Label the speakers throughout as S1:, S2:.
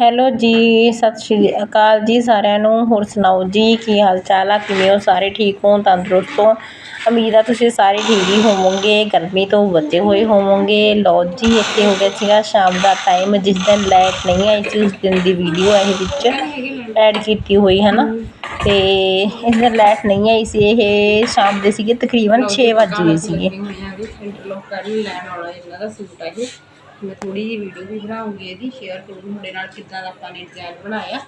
S1: Hello ਜੀ, ਸਤਿ ਸ਼੍ਰੀ ਅਕਾਲ ਜੀ ਸਾਰਿਆਂ ਨੂੰ। ਹੋਰ ਸੁਣਾਓ ਜੀ, ਕੀ ਹਾਲ ਚਾਲ ਆ? ਕਿਵੇਂ ਹੋ? ਸਾਰੇ ਠੀਕ ਹੋ ਤੰਦਰੁਸਤ ਹੋ ਉਮੀਦ ਆ ਤੁਸੀਂ ਸਾਰੇ ਠੀਕ ਹੀ ਹੋਵੋਗੇ। ਗਰਮੀ ਤੋਂ ਬਚੇ ਹੋਏ ਹੋਵੋਗੇ। ਲਓ ਜੀ, ਇੱਥੇ ਹੋ ਗਿਆ ਸੀਗਾ ਸ਼ਾਮ ਦਾ ਟਾਈਮ ਜਿਸ ਦਿਨ ਲਾਈਟ ਨਹੀਂ ਆਈ ਸੀ, ਉਸ ਦਿਨ ਦੀ ਵੀਡੀਓ ਇਹ ਵਿੱਚ ਐਡ ਕੀਤੀ ਹੋਈ ਹੈ ਨਾ ਤੇ ਇਸ ਦਿਨ ਲਾਈਟ ਨਹੀਂ ਆਈ ਸੀ, ਇਹ ਸ਼ਾਮ ਦੇ ਸੀਗੇ। ਤਕਰੀਬਨ 6 ਵਜੇ ਗਏ ਸੀਗੇ।
S2: ਮੈਂ ਥੋੜੀ ਜਿਹੀ ਵੀਡੀਓ ਵੀ ਬਣਾਉਂਗੀ ਇਹਦੀ ਸ਼ੇਅਰ ਕਰੂੰਗੀ ਤੁਹਾਡੇ ਨਾਲ ਕਿੱਦਾਂ ਦਾ ਆਪਾਂ ਨੇ ਡਿਜ਼ਾਈਨ ਬਣਾਇਆ।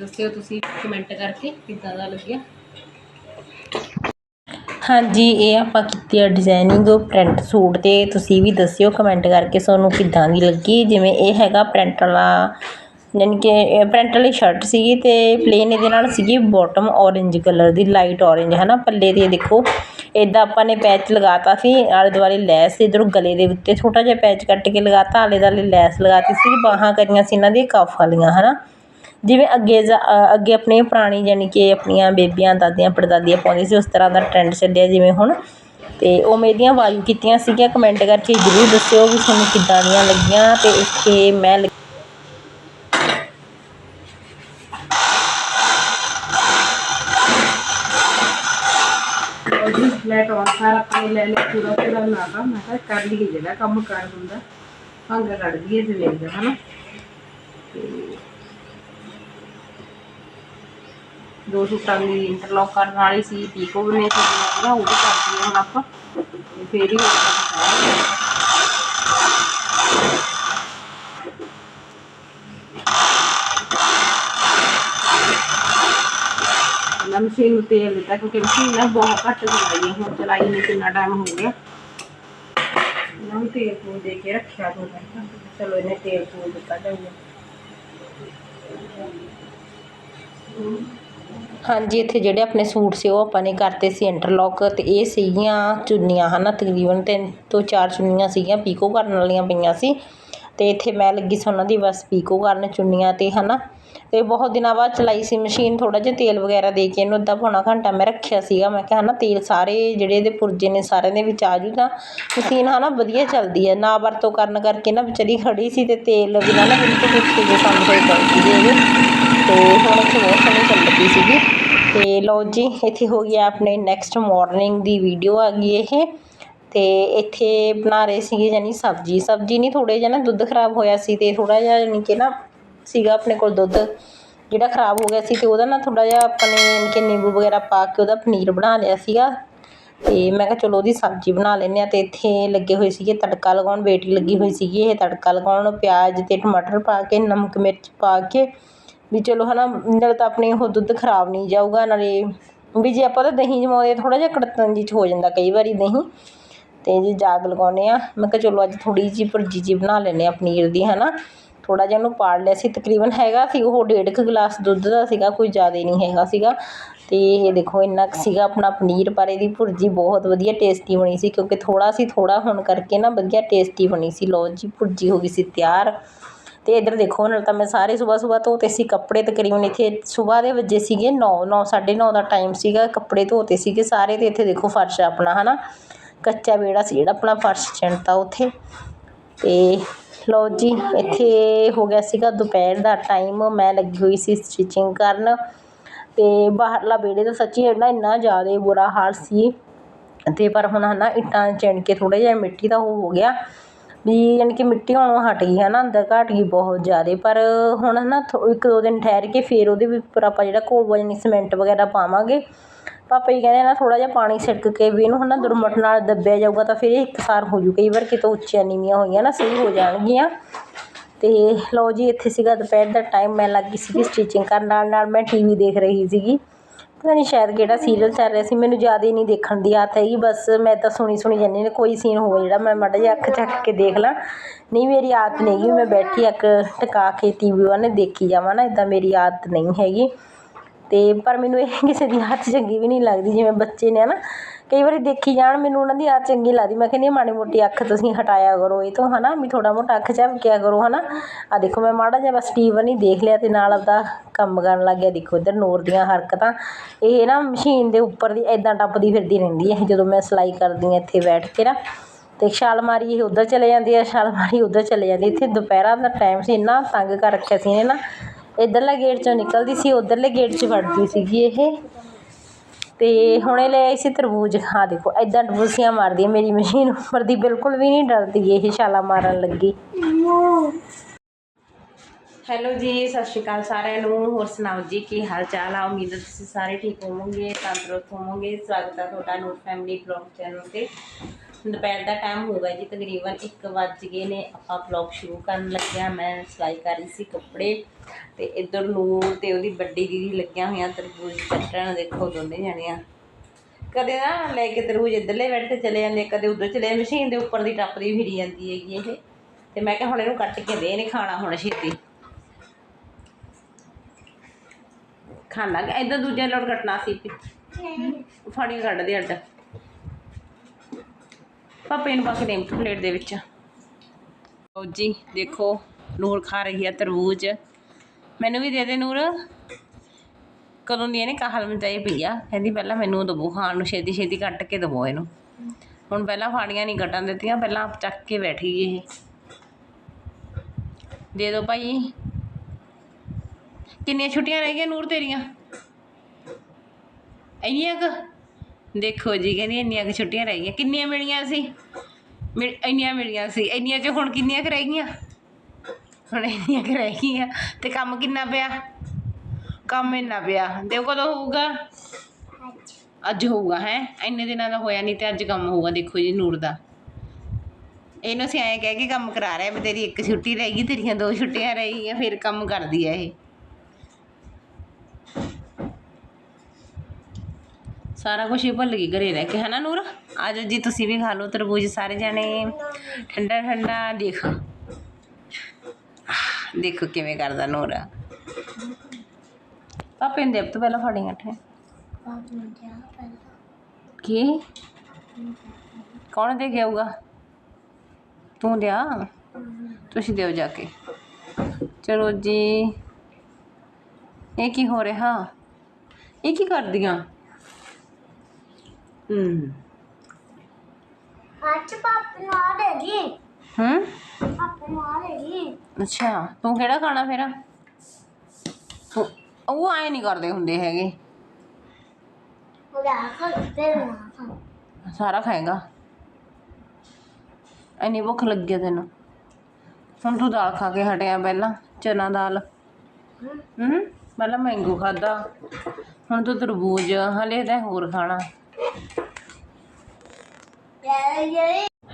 S2: ਦੱਸਿਓ ਤੁਸੀਂ ਕਮੈਂਟ ਕਰਕੇ ਕਿੱਦਾਂ ਦਾ ਲੱਗਿਆ।
S1: ਹਾਂਜੀ, ਇਹ ਆਪਾਂ ਕੀਤੀ ਆ ਡਿਜ਼ਾਈਨਿੰਗ ਪ੍ਰਿੰਟ ਸੂਟ ਤੇ। ਤੁਸੀਂ ਵੀ ਦੱਸਿਓ ਕਮੈਂਟ ਕਰਕੇ, ਤੁਹਾਨੂੰ ਕਿੱਦਾਂ ਦੀ ਲੱਗੀ? ਜਿਵੇਂ ਇਹ ਹੈਗਾ ਪ੍ਰਿੰਟ ਵਾਲਾ ਯਾਨੀ ਕਿ ਪੈਂਟ ਵਾਲੀ ਸ਼ਰਟ ਸੀਗੀ ਅਤੇ ਪਲੇਨ ਇਹਦੇ ਨਾਲ ਸੀਗੀ ਬੋਟਮ orange ਕਲਰ ਦੀ ਲਾਈਟ orange ਹੈ ਨਾ ਪੱਲੇ ਤੇ ਦੇਖੋ। ਇੱਦਾਂ ਆਪਾਂ ਨੇ ਪੈਚ ਲਗਾਤਾ ਸੀ, ਆਲੇ ਦੁਆਲੇ ਲੈਸ ਇੱਧਰੋਂ ਗਲੇ ਦੇ ਉੱਤੇ ਛੋਟਾ ਜਿਹਾ ਪੈਚ ਕੱਟ ਕੇ ਲਗਾਤਾ, ਆਲੇ ਦੁਆਲੇ ਲੈਸ ਲਗਾਤੀ ਸੀ, ਬਾਹਾਂ ਕਰੀਆਂ ਸੀ ਇਹਨਾਂ ਦੀ ਕਫ ਵਾਲੀਆਂ ਹੈ ਨਾ ਜਿਵੇਂ ਅੱਗੇ ਜਾ- ਅੱਗੇ ਆਪਣੀ ਪੁਰਾਣੀ ਯਾਨੀ ਕਿ ਆਪਣੀਆਂ ਬੇਬੀਆਂ, ਦਾਦੀਆਂ, ਪੜਦਾਦੀਆਂ ਪਾਉਂਦੀਆਂ ਸੀ, ਉਸ ਤਰ੍ਹਾਂ ਦਾ ਟ੍ਰੈਂਡ ਚੱਲਿਆ ਜਿਵੇਂ ਹੁਣ। ਅਤੇ ਉਹ ਮੇਰੀਆਂ ਵਾਜੂ ਕੀਤੀਆਂ ਸੀਗੀਆਂ ਕਮੈਂਟ ਕਰਕੇ ਜ਼ਰੂਰ ਦੱਸਿਓ ਵੀ ਤੁਹਾਨੂੰ ਕਿੱਦਾਂ ਦੀਆਂ ਲੱਗੀਆਂ ਅਤੇ ਇੱਥੇ ਮੈਂ ਲ-
S2: ਔਰ ਜੀ ਲੈਟ ਆਨ ਸਾਰਾ ਆਪਣੇ ਲੈ ਲੈ ਪੂਰਾ ਪੂਰਾ ਲਾਤਾ ਮੈਂ ਕਿਹਾ ਕਰ ਲਈਏ ਜਿਹੜਾ ਕੰਮ ਕਰ ਹੁੰਦਾ ਭੰਗ ਕੱਢ ਦਈਏ ਸਵੇਰ ਦਾ ਹਨਾ ਦੋ ਸੂਟਾਂ ਦੀ ਇੰਟਰਲੌਕ ਕਰਨ ਵਾਲੀ ਸੀ ਪੀਕੋ ਵੀ ਨੇ ਸੀ ਉਹ ਵੀ ਕਰ ਦਈਏ ਹੁਣ ਆਪਾਂ ਫੇਰ ਹੀ ਹੋਊਗਾ ਮੈਂ ਮਸ਼ੀਨ ਨੂੰ ਤੇਲ ਦਿੱਤਾ ਕਿਉਂਕਿ ਮਸ਼ੀਨ ਨਾ ਬਹੁਤ ਘੱਟ ਚਲਾਈ ਹੈ ਹੁਣ ਚਲਾਈ ਨਹੀਂ ਕਿੰਨਾ ਟਾਈਮ ਹੋ ਗਿਆ। ਇਹਨਾਂ ਨੂੰ ਤੇਲ ਤੂਲ ਦੇ ਕੇ ਰੱਖਿਆ ਤੋਂ ਚਲੋ ਇਹਨੇ ਤੇਲ ਤੂਲ ਦਿੱਤਾ ਜਾਊਗਾ
S1: ਹਾਂਜੀ ਇੱਥੇ ਜਿਹੜੇ ਆਪਣੇ ਸੂਟ ਸੀ ਉਹ ਆਪਾਂ ਨੇ ਕਰਤੇ ਸੀ ਇੰਟਰਲੌਕ ਤੇ ਇਹ ਸੀਗੀਆਂ ਚੁੰਨੀਆਂ ਹਨਾ ਤਕਰੀਬਨ ਤਿੰਨ ਤੋਂ ਚਾਰ ਚੁੰਨੀਆਂ ਸੀਗੀਆਂ ਪੀਕੋ ਕਰਨ ਵਾਲੀਆਂ ਪਈਆਂ ਸੀ। ਤੇ ਇੱਥੇ ਮੈਂ ਲੱਗੀ ਸੀ ਉਹਨਾਂ ਦੀ ਬਸ ਪੀਕੋ ਕਰਨ ਚੁੰਨੀਆਂ ਤੇ ਹਨਾ। ਤੇ ਬਹੁਤ ਦਿਨਾਂ ਬਾਅਦ ਚਲਾਈ ਸੀ ਮਸ਼ੀਨ ਥੋੜਾ ਜਿਹਾ ਤੇਲ ਵਗੈਰਾ ਦੇ ਕੇ ਇਹਨੂੰ ਅੱਧਾ ਪੌਣਾ ਘੰਟਾ ਮੈਂ ਰੱਖਿਆ ਸੀਗਾ। ਮੈਂ ਕਿਹਾ ਹਨਾ ਤੇਲ ਸਾਰੇ ਜਿਹੜੇ ਇਹਦੇ ਪੁਰਜੇ ਨੇ ਸਾਰਿਆਂ ਦੇ ਵਿੱਚ ਆ ਜੂ ਤਾਂ ਮਸ਼ੀਨ ਹਨਾ ਵਧੀਆ ਚੱਲਦੀ ਹੈ ਨਾ ਵਰਤੋਂ ਕਰਨ ਕਰਕੇ ਨਾ ਵਿਚਾਰੀ ਖੜੀ ਸੀ ਤੇ ਤੇਲ ਬਿਨਾਂ ਨਾ ਬਿਲਕੁਲ ਉੱਤੇ ਜੇ ਸੰਦ ਹੋਈ ਪਈ ਸੀ ਇਹਦੇ ਤੇ ਹੁਣ ਇੱਥੇ ਬਹੁਤ ਸੋਹਣੀ ਚੱਲਦੀ ਸੀਗੀ। ਤੇ ਲਓ ਜੀ, ਇੱਥੇ ਹੋ ਗਿਆ ਆਪਣੇ ਨੈਕਸਟ ਮਾਰਨਿੰਗ ਦੀ ਵੀਡੀਓ ਆ ਗਈ ਇਹ। ਤੇ ਇੱਥੇ ਬਣਾ ਰਹੇ ਸੀਗੇ ਯਾਨੀ ਸਬਜ਼ੀ। ਸਬਜ਼ੀ ਨਹੀਂ ਥੋੜੇ ਜਿਹਾ ਨਾ ਦੁੱਧ ਖਰਾਬ ਹੋਇਆ ਸੀ ਤੇ ਥੋੜਾ ਜਿਹਾ ਯਾਨੀ ਕਿ ਨਾ ਸੀਗਾ ਆਪਣੇ ਕੋਲ ਦੁੱਧ, ਜਿਹੜਾ ਖਰਾਬ ਹੋ ਗਿਆ ਸੀ ਤੇ ਉਹਦਾ ਨਾ ਥੋੜਾ ਜਿਹਾ ਆਪਾਂ ਨੇ ਕਿ ਨਿੰਬੂ ਵਗੈਰਾ ਪਾ ਕੇ ਉਹਦਾ ਪਨੀਰ ਬਣਾ ਲਿਆ ਸੀਗਾ। ਤੇ ਮੈਂ ਕਿਹਾ ਚਲੋ ਉਹਦੀ ਸਬਜ਼ੀ ਬਣਾ ਲੈਂਦੇ ਆ ਤੇ ਇੱਥੇ ਲੱਗੇ ਹੋਏ ਸੀਗੇ ਤੜਕਾ ਲਗਾਉਣ, ਬੇਟੀ ਲੱਗੀ ਹੋਈ ਸੀਗੀ ਇਹ ਤੜਕਾ ਲਗਾਉਣ, ਪਿਆਜ਼ ਤੇ ਟਮਾਟਰ ਪਾ ਕੇ, ਨਮਕ ਮਿਰਚ ਪਾ ਕੇ ਵੀ ਚਲੋ ਹਨਾ, ਨਾਲ ਤਾਂ ਆਪਣੇ ਉਹ ਦੁੱਧ ਖਰਾਬ ਨਹੀਂ ਜਾਊਗਾ, ਨਾਲੇ ਵੀ ਜੇ ਆਪਾਂ ਤਾਂ ਦਹੀਂ ਜਮਾਉਂਦੇ ਥੋੜਾ ਜਿਹਾ ਕੜਤਨ ਜੀ 'ਚ ਹੋ ਜਾਂਦਾ ਕਈ ਵਾਰੀ ਦਹੀਂ। ਤੇ ਜੇ ਜਾਗ ਲਗਾਉਂਦੇ ਆ ਮੈਂ ਕਿਹਾ ਚਲੋ ਅੱਜ ਥੋੜੀ ਜਿਹੀ ਭੁਰਜੀ ਜੀ ਬਣਾ ਲੈਂਦੇ ਆ ਪਨੀਰ ਦੀ ਹਨਾ। ਥੋੜਾ ਜਿਹਾ ਉਹਨੂੰ ਪਾੜ ਲਿਆ ਸੀ, ਤਕਰੀਬਨ ਹੈਗਾ ਸੀ ਉਹ ਡੇਢ ਕੁ ਗਲਾਸ ਦੁੱਧ ਦਾ ਸੀਗਾ, ਕੋਈ ਜ਼ਿਆਦਾ ਨਹੀਂ ਹੈਗਾ ਸੀਗਾ। ਅਤੇ ਇਹ ਦੇਖੋ, ਇੰਨਾ ਕੁ ਸੀਗਾ ਆਪਣਾ ਪਨੀਰ, ਪਰ ਇਹਦੀ ਭੁਰਜੀ ਬਹੁਤ ਵਧੀਆ ਟੇਸਟੀ ਬਣੀ ਸੀ, ਕਿਉਂਕਿ ਥੋੜਾ ਸੀ ਥੋੜਾ ਹੋਣ ਕਰਕੇ ਨਾ ਵਧੀਆ ਟੇਸਟੀ ਬਣੀ ਸੀ। ਲਓ ਜੀ, ਭੁਰਜੀ ਹੋ ਗਈ ਸੀ ਤਿਆਰ। ਤੇ ਇੱਧਰ ਦੇਖੋ, ਨਾਲ ਤਾਂ ਮੈਂ ਸਾਰੇ ਸਵੇਰ ਸਵੇਰ ਧੋਤੇ ਸੀ ਕੱਪੜੇ, ਤਕਰੀਬਨ ਇੱਥੇ ਸਵੇਰ ਦੇ ਵੱਜੇ ਸੀਗੇ 9 9 9:30 ਦਾ ਟਾਈਮ ਸੀਗਾ, ਕੱਪੜੇ ਧੋਤੇ ਸੀਗੇ ਸਾਰੇ, ਤੇ ਇੱਥੇ ਦੇਖੋ ਫਰਸ਼ ਆਪਣਾ, ਹਨਾ। ਕੱਚਾ ਵਿਹੜਾ ਸੀ ਜਿਹੜਾ ਆਪਣਾ ਫਰਸ਼ ਚਿਣਤਾ ਉੱਥੇ। ਤੇ ਲਓ ਜੀ, ਇੱਥੇ ਹੋ ਗਿਆ ਸੀਗਾ ਦੁਪਹਿਰ ਦਾ ਟਾਈਮ ਮੈਂ ਲੱਗੀ ਹੋਈ ਸੀ ਸਟਿਚਿੰਗ ਕਰਨ ਅਤੇ ਬਾਹਰਲਾ ਵਿਹੜੇ ਦਾ ਸੱਚੀ ਇੰਨਾ ਇੰਨਾ ਜ਼ਿਆਦਾ ਬੁਰਾ ਹਾਲ ਸੀ। ਅਤੇ ਪਰ ਹੁਣ ਹੈ ਨਾ ਇੱਟਾਂ ਚਿਣ ਕੇ ਥੋੜ੍ਹਾ ਜਿਹਾ ਮਿੱਟੀ ਦਾ ਉਹ ਹੋ ਗਿਆ। ਵੀ ਯਾਨੀ ਕਿ ਮਿੱਟੀ ਆਉਣੋਂ ਹਟ ਗਈ ਹੈ ਨਾ ਅੰਦਰ ਘਟ ਗਈ ਬਹੁਤ ਜ਼ਿਆਦਾ। ਪਰ ਹੁਣ ਹੈ ਨਾ ਥੋ- ਇੱਕ ਦੋ ਦਿਨ ਠਹਿਰ ਕੇ ਫਿਰ ਉਹਦੇ ਉੱਪਰ ਆਪਾਂ ਜਿਹੜਾ ਘੋਲ ਯਾਨੀ ਸੀਮੈਂਟ ਵਗੈਰਾ ਪਾਵਾਂਗੇ ਪਾਪਾ ਜੀ ਕਹਿੰਦੇ ਨਾ ਥੋੜ੍ਹਾ ਜਿਹਾ ਪਾਣੀ ਛਿੜਕ ਕੇ ਵੀ ਇਹਨੂੰ ਹਨਾ ਦੁਰਮਟ ਨਾਲ ਦੱਬਿਆ ਜਾਊਗਾ ਤਾਂ ਫਿਰ ਇਹ ਇੱਕਸਾਰ ਹੋ ਜੂ। ਕਈ ਵਾਰ ਕਿਤੋਂ ਉੱਚੀਆਂ ਨੀਵੀਆਂ ਹੋਈਆਂ ਨਾ ਸਹੀ ਹੋ ਜਾਣਗੀਆਂ। ਤੇ ਲਓ ਜੀ, ਇੱਥੇ ਸੀਗਾ ਦੁਪਹਿਰ ਦਾ ਟਾਈਮ ਮੈਂ ਲੱਗੀ ਸੀਗੀ ਸਟਿਚਿੰਗ ਕਰਨ। ਨਾਲ ਨਾਲ ਮੈਂ ਟੀਵੀ ਦੇਖ ਰਹੀ ਸੀਗੀ। ਪਤਾ ਨਹੀਂ ਸ਼ਾਇਦ ਕਿਹੜਾ ਸੀਰੀਅਲ ਚੱਲ ਰਿਹਾ ਸੀ, ਮੈਨੂੰ ਜ਼ਿਆਦਾ ਹੀ ਨਹੀਂ ਦੇਖਣ ਦੀ ਆਦਤ ਹੈਗੀ। ਬਸ ਮੈਂ ਤਾਂ ਸੁਣੀ ਸੁਣੀ ਜਾਂਦੀ ਨੇ ਕੋਈ ਸੀਨ ਹੋਵੇ ਜਿਹੜਾ ਮੈਂ ਮਾੜਾ ਜਿਹਾ ਅੱਖ ਚੱਕ ਕੇ ਦੇਖ ਲਾਂ। ਨਹੀਂ, ਮੇਰੀ ਆਦਤ ਨਹੀਂ ਹੈਗੀ, ਮੈਂ ਬੈਠੀ ਅੱਖ ਟਿਕਾ ਕੇ ਟੀਵੀ ਵੱਲ ਦੇਖੀ ਜਾਵਾਂ ਨਾ ਇਦਾਂ ਮੇਰੀ ਆਦਤ ਨਹੀਂ ਹੈਗੀ। ਅਤੇ ਪਰ ਮੈਨੂੰ ਇਹ ਕਿਸੇ ਦੀ ਆਦਤ ਚੰਗੀ ਵੀ ਨਹੀਂ ਲੱਗਦੀ, ਜਿਵੇਂ ਬੱਚੇ ਨੇ ਹੈ ਨਾ ਕਈ ਵਾਰੀ ਦੇਖੀ ਜਾਣ ਮੈਨੂੰ ਉਹਨਾਂ ਦੀ ਆਦਤ ਚੰਗੀ ਲੱਗਦੀ, ਮੈਂ ਕਹਿੰਦੀ ਮਾੜੀ ਮੋਟੀ ਅੱਖ ਤੁਸੀਂ ਹਟਾਇਆ ਕਰੋ, ਇਹ ਤੋਂ ਹੈ ਨਾ ਵੀ ਥੋੜ੍ਹਾ ਮੋਟਾ ਅੱਖ ਝਪਕਿਆ ਕਰੋ ਹੈ ਨਾ ਆ ਦੇਖੋ ਮੈਂ ਮਾੜਾ ਜਿਹਾ ਬਸ ਟੀਵੀ ਹੀ ਦੇਖ ਲਿਆ ਅਤੇ ਨਾਲ ਆਪਦਾ ਕੰਮ ਕਰਨ ਲੱਗ ਗਿਆ, ਦੇਖੋ ਇੱਧਰ ਨੂਰ ਦੀਆਂ ਹਰਕਤਾਂ। ਇਹ ਨਾ ਮਸ਼ੀਨ ਦੇ ਉੱਪਰ ਦੀ ਇੱਦਾਂ ਟੱਪਦੀ ਫਿਰਦੀ ਰਹਿੰਦੀ ਹੈ, ਜਦੋਂ ਮੈਂ ਸਿਲਾਈ ਕਰਦੀ ਹਾਂ ਇੱਥੇ ਬੈਠ ਕੇ ਨਾ ਅਤੇ ਛਾਲ ਮਾਰੀ ਇਹ ਉੱਧਰ ਚਲੇ ਜਾਂਦੀ ਆ ਛਾਲ ਮਾਰੀ ਉੱਧਰ ਚਲੇ ਜਾਂਦੀ ਇੱਥੇ ਦੁਪਹਿਰਾਂ ਦਾ ਟਾਈਮ ਸੀ, ਇੰਨਾ ਤੰਗ ਕਰ ਰੱਖਿਆ ਸੀ ਇਹਨੇ ਨਾ ਇੱਧਰਲੇ ਗੇਟ 'ਚੋਂ ਨਿਕਲਦੀ ਸੀ, ਉੱਧਰਲੇ ਗੇਟ 'ਚ ਵੜਦੀ ਸੀਗੀ ਇਹ। ਤੇ ਹੁਣੇ ਲੈ ਆਈ ਸੀ ਤਰਬੂਜ। ਖਾ ਦੇਖੋ ਐਦਾਂ ਡਬੂਸੀਆਂ ਮਾਰਦੀ ਹੈ ਮੇਰੀ ਮਸ਼ੀਨ ਉੱਪਰ ਦੀ, ਬਿਲਕੁਲ ਵੀ ਨਹੀਂ ਡਰਦੀ ਇਹ ਛਾਲਾ ਮਾਰਨ ਲੱਗੀ। ਹੈਲੋ ਜੀ, ਸਤਿ ਸ਼੍ਰੀ ਅਕਾਲ ਸਾਰਿਆਂ ਨੂੰ। ਹੋਰ ਸੁਣਾਓ ਜੀ, ਕੀ ਹਾਲ ਚਾਲ ਆ? ਉਮੀਦ ਹੈ ਤੁਸੀਂ ਸਾਰੇ ਠੀਕ ਹੋਵੋਗੇ, ਤੰਦਰੁਸਤ ਹੋਵੋਗੇ। ਸਵਾਗਤ ਹੈ ਤੁਹਾਡਾ ਨੂਰ ਫੈਮਿਲੀ ਬਲੌਗ ਚੈਨਲ ਤੇ। ਦੁਪਹਿਰ ਦਾ ਟਾਈਮ ਹੋ ਗਿਆ ਜੀ, ਤਕਰੀਬਨ 1 ਵੱਜ ਗਏ ਨੇ। ਆਪਾਂ ਬਲੌਗ ਸ਼ੁਰੂ ਕਰਨ ਲੱਗਿਆ। ਮੈਂ ਸਿਲਾਈ ਕਰ ਰਹੀ ਸੀ ਕੱਪੜੇ ਤੇ ਇੱਧਰ ਨੂਰ ਤੇ ਉਹਦੀ ਵੱਡੀ ਦੀਦੀ ਲੱਗੀਆਂ ਹੋਈਆਂ, ਤਰਬੂਜ ਕੱਟਣ ਦੇਖੋ ਦੋਨੇ ਜਾਣੀਆਂ। ਕਦੇ ਨਾ ਲੈ ਕੇ ਤਰਬੂਜ ਇੱਧਰਲੇ ਬੈਠ ਤੇ ਚਲੇ ਜਾਂਦੇ ਕਦੇ ਉੱਧਰ ਚਲੇ ਜਾਂਦੇ ਮਸ਼ੀਨ ਦੇ ਉੱਪਰ ਦੀ ਟੱਪਦੀ ਫਿਰੀ ਜਾਂਦੀ ਹੈਗੀ ਇਹ। ਤੇ ਮੈਂ ਕਿਹਾ ਹੁਣ ਇਹਨੂੰ ਕੱਟ ਕੇ ਦੇ ਨੇ ਖਾਣਾ ਹੁਣ ਛੇਤੀ। ਖਾਣਾ ਇਦਾਂ ਦੂਜੇ ਲੋਟ ਕੱਟਣਾ ਸੀ। ਫਾੜੀਆਂ ਕੱਢ ਦੇ ਅੱਡ। ਪਾਪੇ ਨੂੰ ਪਾ ਕੇ ਦੇ ਪਲੇਟ ਦੇ ਵਿੱਚ। ਲਓ ਜੀ, ਦੇਖੋ, ਨੂਰ ਖਾ ਰਹੀ ਹੈ ਤਰਬੂਜ। ਮੈਨੂੰ ਵੀ ਦੇ ਦੇ ਨੂਰ। ਕਦੋਂ ਦੀ ਇਹਨੇ ਕਾਹਲ ਮਚਾਈ ਪਈ ਆ? ਕਹਿੰਦੀ ਪਹਿਲਾਂ ਮੈਨੂੰ ਦਵੋ ਖਾਣ ਨੂੰ ਛੇਤੀ ਛੇਤੀ ਕੱਟ ਕੇ ਦਵੋ ਇਹਨੂੰ। ਹੁਣ ਪਹਿਲਾਂ ਫਾੜੀਆਂ ਨਹੀਂ ਕੱਟਣ ਦਿੱਤੀਆਂ, ਪਹਿਲਾਂ ਆਪ ਚੱਕ ਕੇ ਬੈਠ ਗਈ ਇਹ। ਦੇ ਦਿਓ ਭਾਈ। ਕਿੰਨੀਆਂ ਛੁੱਟੀਆਂ ਰਹਿ ਗਈਆਂ ਨੂਰ ਤੇਰੀਆਂ? ਇੰਨੀਆਂ ਕੁ? ਦੇਖੋ ਜੀ, ਕਹਿੰਦੀ ਇੰਨੀਆਂ ਕੁ ਛੁੱਟੀਆਂ ਰਹਿ ਗਈਆਂ। ਕਿੰਨੀਆਂ ਮਿਲੀਆਂ ਸੀ? ਮਿਲ, ਇੰਨੀਆਂ ਮਿਲੀਆਂ ਸੀ। ਇੰਨੀਆਂ 'ਚ ਹੁਣ ਕਿੰਨੀਆਂ ਕੁ ਰਹਿ ਗਈਆਂ? ਹੁਣ ਇੰਨੀਆਂ ਕੁ ਰਹਿ ਗਈਆਂ। ਤੇ ਕੰਮ ਕਿੰਨਾ ਪਿਆ? ਕੰਮ ਇੰਨਾ ਪਿਆ। ਦੇਖੋ ਕਦੋਂ ਹੋਊਗਾ? ਅੱਜ ਹੋਊਗਾ, ਹੈ? ਇੰਨੇ ਦਿਨਾਂ ਦਾ ਹੋਇਆ ਨਹੀਂ ਤੇ ਅੱਜ ਕੰਮ ਹੋਊਗਾ, ਦੇਖੋ ਜੀ, ਨੂਰ ਦਾ। ਇਹਨੂੰ ਅਸੀਂ ਐਂ ਕਹਿ ਕੇ ਕੰਮ ਕਰਾ ਰਿਹਾ ਵੀ ਤੇਰੀ ਇੱਕ ਛੁੱਟੀ ਰਹਿ ਗਈ, ਤੇਰੀਆਂ ਦੋ ਛੁੱਟੀਆਂ ਰਹਿ ਗਈਆਂ, ਫਿਰ ਕੰਮ ਕਰਦੀ ਆ ਇਹ। ਸਾਰਾ ਕੁਝ ਹੀ ਭੁੱਲ ਗਈ ਘਰੇ ਰਹਿ ਕੇ ਹਨਾ ਨੂਰ ਆਜੋ ਜੀ ਤੁਸੀਂ ਵੀ ਖਾ ਲਓ ਤਰਬੂਜ ਸਾਰੇ ਜਾਣੇ ਠੰਡਾ ਠੰਡਾ ਦੇਖੋ ਦੇਖੋ ਕਿਵੇਂ ਕਰਦਾ ਨੂਰ ਪਾਪੇ ਨੇ ਦੇਵ ਤੋਂ ਪਹਿਲਾਂ ਫੜੀਆਂ ਠੇ ਕੀ ਕੌਣ ਦੇ ਕੇ ਆਊਗਾ ਤੂੰ ਦਿਆ ਤੁਸੀਂ ਦਿਓ ਜਾ ਕੇ ਚਲੋ ਜੀ ਇਹ ਕੀ ਹੋ ਰਿਹਾ ਇਹ ਕੀ ਕਰਦੀਆਂ ਹੂੰ
S3: ਅੱਜ ਪਾਪਾ ਨਾਲ ਹੈਗੀ
S1: ਹੂੰ।
S3: ਪਾਪਾ ਨਾਲ ਹੈਗੀ
S1: ਅੱਛਾ ਤੂੰ ਕਿਹੜਾ ਖਾਣਾ ਫਿਰ? ਤੂੰ- ਉਹ ਐ ਨਹੀਂ ਕਰਦੇ ਹੁੰਦੇ ਹੈਗੇ।
S3: ਉਹਦਾ ਖਾ ਤੇ ਨਾ ਖਾ
S1: ਸਾਰਾ ਖਾਏਗਾ। ਐਨੀ ਭੁੱਖ ਲੱਗੀ ਆ ਤੈਨੂੰ। ਹੁਣ ਤੂੰ ਦਾਲ ਖਾ ਕੇ ਹਟਿਆ ਪਹਿਲਾਂ ਚਨਾ ਦਾਲ। ਹੂੰ। ਪਹਿਲਾਂ ਮੈਂਗੋ ਖਾਦਾ ਹੁਣ ਤੂੰ ਤਰਬੂਜ ਹਲੇ ਤਾਂ ਹੋਰ ਖਾਣਾ।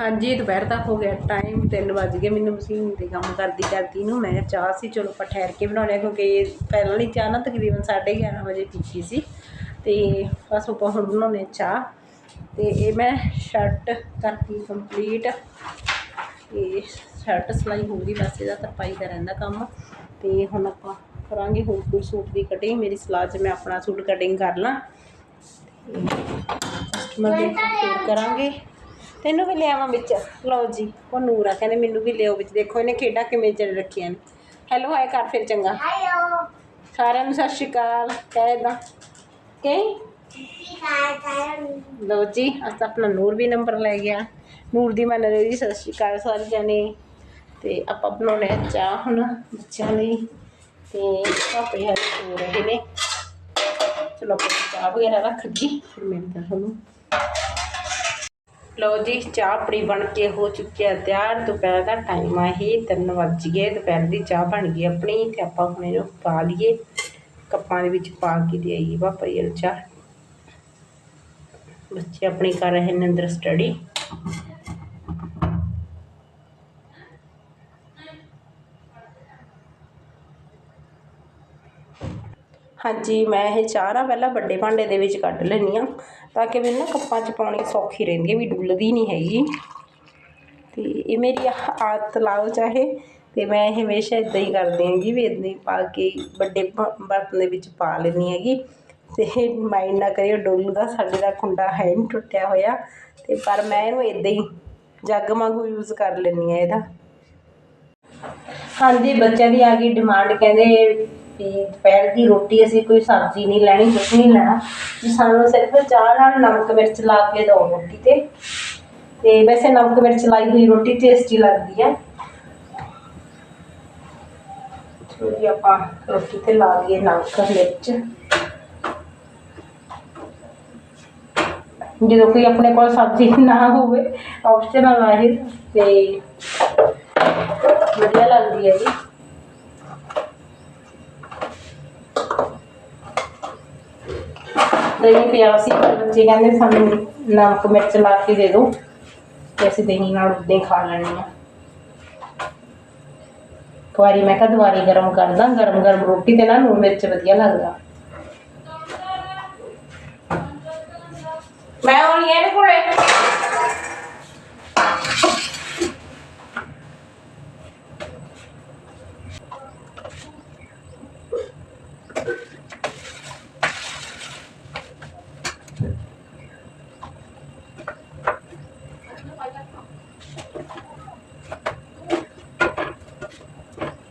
S1: ਹਾਂਜੀ, ਦੁਪਹਿਰ ਦਾ ਹੋ ਗਿਆ ਟਾਈਮ 3 ਵੱਜ ਗਏ। ਮੈਨੂੰ ਮਸ਼ੀਨ ਤੇ ਕੰਮ ਕਰਦੀ ਕਰਦੀ ਨੂੰ ਮੈਂ ਚਾਹ ਸੀ, ਚਲੋ ਆਪਾਂ ਠਹਿਰ ਕੇ ਬਣਾਉਣੇ ਆ, ਕਿਉਂਕਿ ਪਹਿਲਾਂ ਹੀ ਚਾਹ ਨਾ ਤਕਰੀਬਨ 11:30 ਵਜੇ ਪੀਤੀ ਸੀ। ਤੇ ਬਸ ਆਪਾਂ ਹੁਣ ਬਣਾਉਣੇ ਆ ਚਾਹ। ਤੇ ਇਹ ਮੈਂ ਸ਼ਰਟ ਕਰਤੀ ਕੰਪਲੀਟ ਤੇ ਸ਼ਰਟ ਸਿਲਾਈ ਹੋ ਗਈ ਬਸ ਇਹਦਾ ਤਰਪਾਈ ਦਾ ਰਹਿੰਦਾ ਕੰਮ। ਤੇ ਹੁਣ ਆਪਾਂ ਕਰਾਂਗੇ ਹੋਰ ਕੋਈ ਸੂਟ ਦੀ ਕਟਿੰਗ ਮੇਰੀ ਸਲਾਹ 'ਚ ਮੈਂ ਆਪਣਾ ਸੂਟ ਕਟਿੰਗ ਕਰ ਲਾਂ। ਕਸਟਮਰ ਦੇ ਕਰਾਂਗੇ। ਤੈਨੂੰ ਵੀ ਲਿਆਵਾਂ ਵਿੱਚ। ਲਓ ਜੀ ਉਹ ਨੂਰ ਕਹਿੰਦੇ ਮੈਨੂੰ ਵੀ ਲਿਓ ਵਿੱਚ। ਦੇਖੋ ਇਹਨੇ ਖੇਡਾਂ ਕਿਵੇਂ ਚੱਲ ਰੱਖੀਆਂ ਨੇ। ਹੈਲੋ ਹਾਏ ਕਰ ਫਿਰ ਚੰਗਾ।
S3: ਹੈਲੋ
S1: ਸਾਰਿਆਂ ਨੂੰ ਸਤਿ ਸ਼੍ਰੀ ਅਕਾਲ। ਕਹਿ ਦਾ ਲਓ ਜੀ ਅੱਜ ਆਪਣਾ ਨੂਰ ਵੀ ਨੰਬਰ ਲੈ ਗਿਆ। ਨੂਰ ਦੀ ਮੰਨ ਰਹੀ ਜੀ ਸਤਿ ਸ਼੍ਰੀ ਅਕਾਲ ਸਾਰੇ ਜਾਣੇ। ਤੇ ਆਪਾਂ ਬਣਾਉਣੇ ਆ ਚਾਹ ਹੁਣ ਬੱਚਿਆਂ ਲਈ। ਤੇ ਪਾਪੇ ਹਰ ਹੋ ਰਹੇ ਨੇ। ਚਲੋ ਆਪਾਂ ਚਾਹ ਵਗੈਰਾ ਰੱਖ ਜੀ ਫਿਰ ਮਿਲਦੇ ਤੁਹਾਨੂੰ। ਲਓ ਜੀ, ਚਾਹ ਆਪਣੀ ਬਣ ਕੇ ਹੋ ਚੁੱਕੀ ਹੈ ਤਿਆਰ। ਦੁਪਹਿਰ ਦਾ ਟਾਈਮ ਆ ਹੀ ਤਿੰਨ ਵੱਜ ਗਏ। ਦੁਪਹਿਰ ਦੀ ਚਾਹ ਬਣ ਗਈ ਆਪਣੀ ਤੇ ਆਪਾਂ ਹੁਣ ਇਹਨੂੰ ਪਾ ਲਈਏ। ਕੱਪਾਂ ਦੇ ਵਿੱਚ ਪਾ ਕੇ ਦੇ ਆਈਏ ਪਾਪਾ ਜੀ ਚਾਹ। ਬੱਚੇ ਆਪਣੀ ਕਰ ਰਹੇ ਨੇ ਅੰਦਰ ਸਟੱਡੀ ਹਾਂਜੀ, ਮੈਂ ਇਹ ਚਾਹ ਨਾ ਪਹਿਲਾਂ ਵੱਡੇ ਭਾਂਡੇ ਦੇ ਵਿੱਚ ਕੱਢ ਲੈਂਦੀ ਹਾਂ ਤਾਂ ਕਿ ਮੈਨੂੰ ਨਾ ਕੱਪਾਂ 'ਚ ਪਾਉਣੀ ਸੌਖੀ ਰਹਿੰਦੀ ਹੈ, ਵੀ ਡੁੱਲਦੀ ਨਹੀਂ ਹੈਗੀ। ਤੇ ਇਹ ਮੇਰੀ ਆਹ ਆਦਤ ਲਾਓ ਚਾਹੇ, ਤੇ ਮੈਂ ਇਹ ਹਮੇਸ਼ਾ ਇਦਾਂ ਹੀ ਕਰਦੀ ਹੈਗੀ ਵੀ ਇਦਾਂ ਹੀ ਪਾ ਕੇ ਵੱਡੇ ਬਰਤਨ ਦੇ ਵਿੱਚ ਪਾ ਲੈਂਦੀ ਹੈਗੀ। ਤੇ ਮਾਈਂਡ ਨਾ ਕਰਿਓ, ਡੋਲੂ ਸਾਡੇ ਦਾ ਕੁੰਡਾ ਹੈ ਨਹੀਂ ਟੁੱਟਿਆ ਹੋਇਆ। ਤੇ ਪਰ ਮੈਂ ਇਹਨੂੰ ਇਦਾਂ ਹੀ ਜੱਗ ਵਾਂਗੂ ਯੂਜ਼ ਕਰ ਲੈਂਦੀ ਹਾਂ ਇਹਦਾ। ਹਾਂਜੀ, ਬੱਚਿਆਂ ਦੀ ਆ ਗਈ ਡਿਮਾਂਡ ਕਹਿੰਦੇ ਵੀ ਦੁਪਹਿਰ ਦੀ ਰੋਟੀ ਅਸੀਂ ਕੋਈ ਸਬਜ਼ੀ ਨਹੀਂ ਲੈਣੀ, ਕੁਛ ਨਹੀਂ ਲੈਣਾ। ਵੀ ਸਾਨੂੰ ਸਿਰਫ ਚਾਹ ਨਾਲ ਨਮਕ ਮਿਰਚ ਲਾ ਕੇ ਦਿਓ ਰੋਟੀ ਤੇ। ਤੇ ਵੈਸੇ ਨਮਕ ਮਿਰਚ ਲਾਈ ਹੋਈ ਰੋਟੀ ਟੇਸਟੀ ਲੱਗਦੀ ਆ। ਚਲੋ ਜੀ, ਆਪਾਂ ਰੋਟੀ ਤੇ ਲਾ ਲਈਏ ਨਮਕ, ਮਿਰਚ। ਜਦੋਂ ਕੋਈ ਆਪਣੇ ਕੋਲ ਸਬਜ਼ੀ ਨਾ ਹੋਵੇ ਆਪਸ਼ਨਲ ਆ ਇਹ ਤੇ ਵਧੀਆ ਲੱਗਦੀ ਹੈ ਜੀ। ਦਹੀਂ ਪਿਆ ਸੀ, ਪਰ ਬੱਚੇ ਕਹਿੰਦੇ ਸਾਨੂੰ ਨਮਕ, ਮਿਰਚ ਲਾ ਕੇ ਦੇ ਦਿਓ ਤੇ ਅਸੀਂ ਦਹੀਂ ਨਾਲ ਉਦਾਂ ਖਾ ਲੈਣੀ ਆ ਇੱਕ ਮੈਂ ਕਿਹਾ ਦੁਬਾਰੀ ਗਰਮ ਕਰਦਾ ਗਰਮ ਗਰਮ ਰੋਟੀ ਤੇ ਨਾ ਲੂਣ ਮਿਰਚ ਵਧੀਆ ਲੱਗਦਾ। ਮੈਂ ਹੁਣ ਇਹਦੇ ਕੋਲੇ।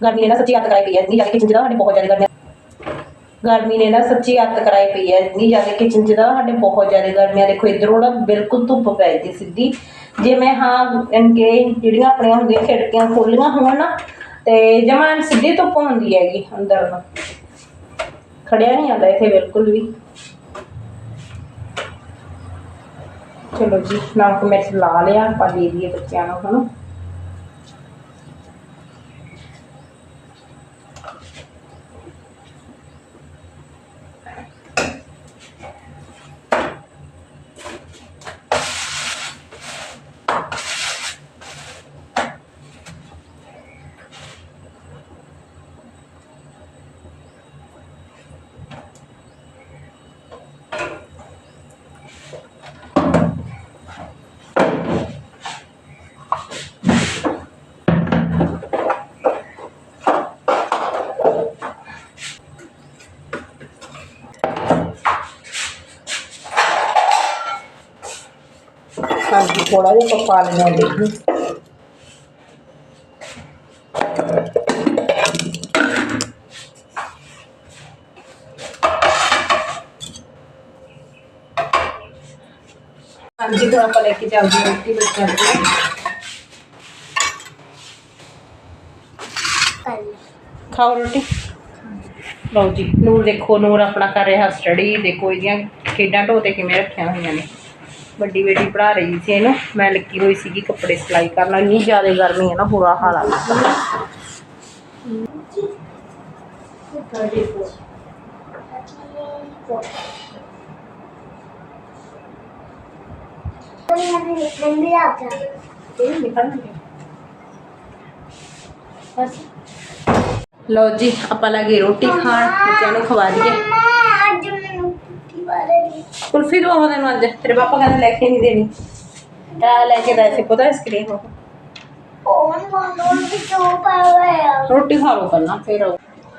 S1: ਗਰਮੀ ਨੇ ਨਾ ਸੱਚੀ ਹੱਥ ਕਰਾਈ ਪਈ ਹੈ, ਇੰਨੀ ਜ਼ਿਆਦਾ ਕਿਚਨ 'ਚ ਸਾਡੇ ਬਹੁਤ ਜ਼ਿਆਦਾ ਗਰਮੀ ਗਰਮੀ ਨੇ ਨਾ ਸੱਚੀ ਹੱਥ ਕਰਾਈ ਪਈ ਹੈ, ਇੰਨੀ ਜ਼ਿਆਦਾ ਕਿਚਨ 'ਚ ਸਾਡੇ ਬਹੁਤ ਜ਼ਿਆਦਾ ਗਰਮੀਆਂ ਦੇਖੋ, ਇੱਧਰੋਂ ਨਾ ਬਿਲਕੁਲ ਧੁੱਪ ਪੈ ਗਈ ਸਿੱਧੀ। ਜੇ ਮੈਂ ਹਾਂ ਇਨਕੇ ਜਿਹੜੀਆਂ ਆਪਣੀਆਂ ਹੁੰਦੀਆਂ ਖਿੜਕੀਆਂ ਖੋਲੀਆਂ ਹੋਣ ਨਾ, ਤੇ ਜਮਾਂ ਸਿੱਧੀ ਧੁੱਪ ਹੁੰਦੀ ਹੈਗੀ ਅੰਦਰ। ਨੂੰ ਖੜਿਆ ਨਹੀਂ ਆਉਂਦਾ ਇੱਥੇ ਬਿਲਕੁਲ ਵੀ। ਚਲੋ ਜੀ ਨਮਕ ਮਿਰਚ ਲਾ ਲਿਆ ਆਪਾਂ ਦੇ ਦਈਏ ਬੱਚਿਆਂ ਨੂੰ ਹਨਾ। ਹਾਂਜੀ ਥੋੜਾ ਜਿਹਾ ਆਪਾਂ ਲੈਣਾ ਦੇਖੀ ਹਾਂਜੀ ਤਾਂ ਆਪਾਂ ਲੈ ਕੇ ਚੱਲਦੇ ਹਾਂ ਰੋਟੀ ਬੱਚਿਆਂ ਦੀ
S3: ਕੱਲ
S1: ਖਾਓ ਰੋਟੀ। ਲਓ ਜੀ, ਨੂਰ ਦੇਖੋ, ਨੂਰ ਆਪਣਾ ਕਰ ਰਿਹਾ ਸਟੱਡੀ ਦੇਖੋ ਇਹਦੀਆਂ ਖੇਡਾਂ ਢੋ ਤੇ ਕਿਵੇਂ ਰੱਖੀਆਂ ਹੋਈਆਂ ਨੇ। ਵੱਡੀ ਬੇਟੀ ਪੜਾ ਰਹੀ ਸੀ ਇਹਨੂੰ, ਮੈਂ ਲੱਗੀ ਹੋਈ ਸੀਗੀ ਕੱਪੜੇ ਸਿਲਾਈ ਕਰਨਾ, ਇੰਨੀ ਜ਼ਿਆਦਾ ਗਰਮੀ ਹੈ ਨਾ, ਬੁਰਾ ਹਾਲ ਆ। ਲੋ ਜੀ, ਆਪਾਂ ਲੱਗੇ ਰੋਟੀ ਖਾਣ, ਬੱਚਿਆਂ ਨੂੰ ਖਵਾ ਦਈਏ। ਕੁਲਫੀ ਦਵਾਵਾਂ ਤੈਨੂੰ ਅੱਜ। ਤੇਰੇ ਪਾਪਾ ਕਹਿੰਦੇ ਲੈ ਕੇ ਨਹੀਂ ਦੇਣੀ। ਤਾਂ ਲੈ ਕੇ ਵੈਸੇ ਪਤਾ ਆਈਸਕ੍ਰੀਮ
S3: ਕੋਣ
S1: ਰੋਟੀ ਖਾ ਲਓ ਪਹਿਲਾਂ, ਫਿਰ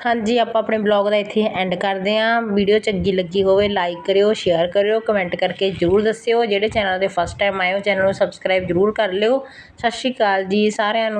S1: ਹਾਂਜੀ, ਆਪਾਂ ਆਪਣੇ ਬਲੌਗ ਦਾ ਇੱਥੇ ਐਂਡ ਕਰਦੇ ਆਂ ਵੀਡੀਓ ਚੰਗੀ ਲੱਗੀ ਹੋਵੇ ਲਾਈਕ ਕਰਿਓ ਸ਼ੇਅਰ ਕਰਿਓ ਕਮੈਂਟ ਕਰਕੇ ਜਰੂਰ ਦੱਸਿਓ। ਜਿਹੜੇ ਚੈਨਲ ਦੇ ਫਸਟ ਟਾਈਮ ਆਏ ਹੋ ਚੈਨਲ ਨੂੰ ਸਬਸਕ੍ਰਾਈਬ ਜਰੂਰ ਕਰ ਲਿਓ। ਸਤਿ ਸ਼੍ਰੀ ਅਕਾਲ ਜੀ ਸਾਰਿਆਂ ਨੂੰ।